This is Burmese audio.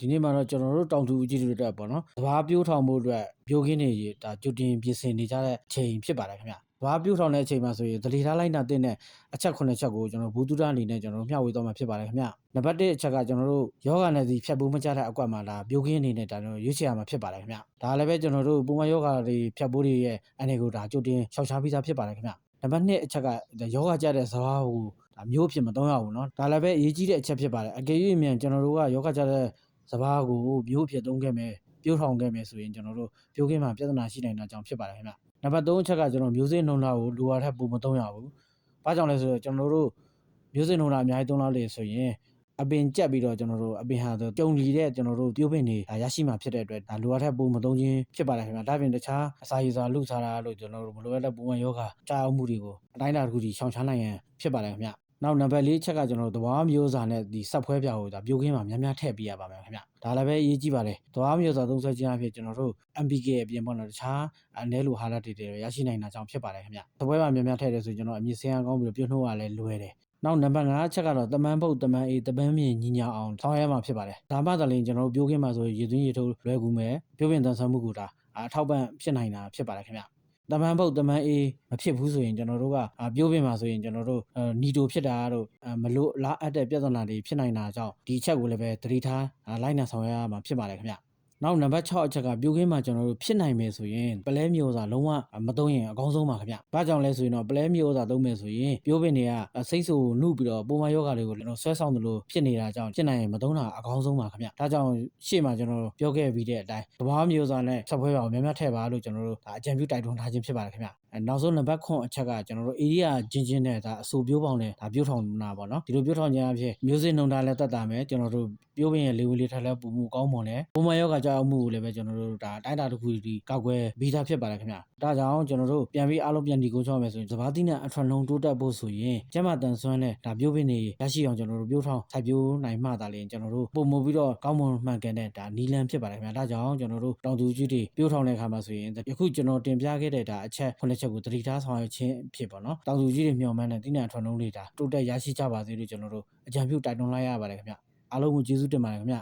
ဒီနေ့မှာတော့ကျွန်တော်တို့တောင်သူဦးကြီးတွေအတွက်ပေါ့နော်။စဘာပြိုးထောင်မှုအတွက်ပြိုးခင်းတွေဒါကြိုတင်ပြင်ဆင်နေကြတဲ့အချိန်ဖြစ်ပါတယ်ခင်ဗျ။စဘာပြိုးထောင်တဲ့အချိန်မှာဆိုရင်သတိထားလိုက်တာတဲ့အချက်9ချက်ကိုကျွန်တော်ဘူးတူတာအနေနဲ့ကျွန်တော်တို့မျှဝေသွားမှာဖြစ်ပါတယ်ခင်ဗျ။နံပါတ်1အချက်ကကျွန်တော်တို့ယောဂနဲ့စီဖြတ်ဖို့မကြတဲ့အကွက်မှာဒါပြိုးခင်းအနေနဲ့ဒါကျွန်တော်ရွေးချယ်ရမှာဖြစ်ပါတယ်ခင်ဗျ။ဒါလည်းပဲကျွန်တော်တို့ပုံမှန်ယောဂတွေဖြတ်ဖို့တွေရဲ့အနေကိုဒါကြိုတင်ရှောက်ချပြီးသားဖြစ်ပါတယ်ခင်ဗျ။နံပါတ်2အချက်ကယောဂကြတဲ့စဘာကို ဒါမျိုးဖြစ်မသုံးရဘူးเนาะဒါလည်းပဲအရေးကြီးတဲ့အချက်ဖြစ်ပါတယ်အကယ်၍မြန်ကျွန်တော်တို့ကယောဂကြတဲ့စဘာကိုမျိုးဖြစ်သုံးခဲ့မယ်ပြိုးထောင်ခဲ့မယ်ဆိုရင်ကျွန်တော်တို့ပြိုးခင်းမှာပြဿနာရှိနိုင်တာကြောင့်ဖြစ်ပါတယ်ခင်ဗျနံပါတ်3အချက်ကကျွန်တော်မျိုးစေ့နှုံလာကိုလိုအပ်တဲ့ပုံမသုံးရဘူးဘာကြောင့်လဲဆိုတော့ကျွန်တော်တို့မျိုးစေ့နှုံလာအများကြီးသုံးလာလေဆိုရင်အပင်ကြက်ပြီးတော့ကျွန်တော်တို့အပင်ဟာကြုံလီတဲ့ကျွန်တော်တို့ပြိုးပင်တွေရရှိမှာဖြစ်တဲ့အတွက်ဒါလိုအပ်တဲ့ပုံမသုံးခြင်းဖြစ်ပါတယ်ခင်ဗျဒါပြင်တခြားအစာရည်စာလူစားတာလို့ကျွန်တော်တို့မလိုအပ်တဲ့ပုံမှန်ယောဂကြားအောင်မှုတွေကိုအတိုင်းအတာတစ်ခုထိရှောင်ရှားနိုင်ရန်ဖြစ်ပါတယ်ခင်ဗျ နောက်နံပါတ်၄ချက်ကကျွန်တော်တို့သဘာဝမျိုးစာနဲ့ဒီဆက်ဖွဲပြာကိုဒါပြိုးခင်းမှာများများထည့်ပေးရပါမယ်ခင်ဗျဒါလည်းပဲအရေးကြီးပါတယ်သဘာဝမျိုးစာသုံးဆွဲခြင်းအဖြစ်ကျွန်တော်တို့ MPK အပြင်ပေါ့နော်တခြားအနေလိုဟာရတွေတွေရရှိနိုင်တာကြောင့်ဖြစ်ပါတယ်ခင်ဗျသပွဲမှာများများထည့်တယ်ဆိုရင်ကျွန်တော်အမြင့်ဆင်းရကောင်းပြီးတော့ပြုတ်နှုတ်ရလဲလွယ်တယ်နောက်နံပါတ်5ချက်ကတော့တမန်ပုတ်တမန်အေးတပန်းမြင့်ညီညာအောင်ဆောင်ရွက်မှာဖြစ်ပါတယ်ဒါမှသာလျှင်ကျွန်တော်တို့ပြိုးခင်းမှာဆိုရင်ရေသွင်းရေထုတ်လွယ်ကူမယ်ပြိုးပင်တန်ဆန်းမှုကဒါအထောက်ပံ့ဖြစ်နိုင်တာဖြစ်ပါတယ်ခင်ဗျ တမန်ပုတ်တမန်အေးမဖြစ်ဘူးဆိုရင်ကျွန်တော်တို့ကပြိုးပင်မှာဆိုရင်ကျွန်တော်တို့နီတိုဖြစ်တာတို့မလို့လားအပ်တဲ့ပြဿနာတွေဖြစ်နိုင်တာကြောင့်ဒီချက်ကိုလည်းပဲသတိထားလိုက်နာဆောင်ရွက်ရမှာဖြစ်ပါတယ်ခင်ဗျ နောက်နံပါတ်6အချက်ကပြိုးခင်းမှာကျွန်တော်တို့ဖြစ်နိုင်မယ်ဆိုရင်ပလဲမျိုးစာလုံးဝမသုံးရင်အကောင်းဆုံးပါခင်ဗျ။ဘာကြောင့်လဲဆိုရင်တော့ပလဲမျိုးစာသုံးမယ်ဆိုရင်ပြိုးပင်တွေကစိတ်ဆူနှုတ်ပြီးတော့ပုံမှန်ယောဂတွေကိုကျွန်တော်ဆွဲဆောင်သလိုဖြစ်နေတာကြောင့်ဖြစ်နိုင်ရင်မသုံးတာအကောင်းဆုံးပါခင်ဗျ။ဒါကြောင့်ရှေ့မှာကျွန်တော်ပြောခဲ့ပြီးတဲ့အတိုင်းသဘာဝမျိုးစာနဲ့ဆက်ဖွဲပါအောင်များများထည့်ပါလို့ကျွန်တော်တို့ဒါအကြံပြုတိုက်တွန်းထားခြင်းဖြစ်ပါတယ်ခင်ဗျ။အဲနောက်ဆုံးနံပါတ်9အချက်ကကျွန်တော်တို့ area ချင်းချင်းနဲ့ဒါအဆိုပြိုးပေါင်းနဲ့ဒါပြိုးထောင်နာပေါ့နော်ဒီလိုပြိုးထောင်ခြင်းအဖြစ်မျိုးစိနှုံတာလည်းတက်တာမယ်ကျွန်တော်တို့ပြိုးပင်ရဲ့လေဝင်လေထက်လည်းပုံမှုကောင်းမွန်တယ်ပုံမှန်ယောဂကြောက်မှုကိုလည်းပဲကျွန်တော်တို့ဒါတိုင်းတာတစ်ခုဒီကောက်ွယ်ပြီးသားဖြစ်ပါတယ်ခင်ဗျဒါကြောင့်ကျွန်တော်တို့ပြန်ပြီးအားလုံးပြန်ဒီကိုချောမယ်ဆိုရင်စဘာတိနဲ့အထွန်လုံးတိုးတက်ဖို့ဆိုရင်ကျမတန်ဆွမ်းနဲ့ဒါပြိုးပင်တွေရရှိအောင်ကျွန်တော်တို့ပြိုးထောင်စိုက်ပြိုးနိုင်မှသာလျှင်ကျွန်တော်တို့ပုံမှုပြီးတော့ကောင်းမွန်မှန်ကန်တဲ့ဒါနီလန်ဖြစ်ပါတယ်ခင်ဗျဒါကြောင့်ကျွန်တော်တို့တောင်သူကြီးတွေပြိုးထောင်တဲ့အခါမှာဆိုရင်ယခုကျွန်တော်တင်ပြခဲ့တဲ့ဒါအချက်ခုနှစ်ချက်ကိုသတိထားဆောင်ရွက်ခြင်းဖြစ်ပေါ့နော်တောင်သူကြီးတွေမျှော်မှန်းတဲ့တိနံထွန်လုံးတွေဒါတိုးတက်ရရှိကြပါစေလို့ကျွန်တော်တို့အကြံပြုတိုက်တွန်းလိုက်ရပါတယ်ခင်ဗျအားလုံးကိုကျေးဇူးတင်ပါတယ်ခင်ဗျ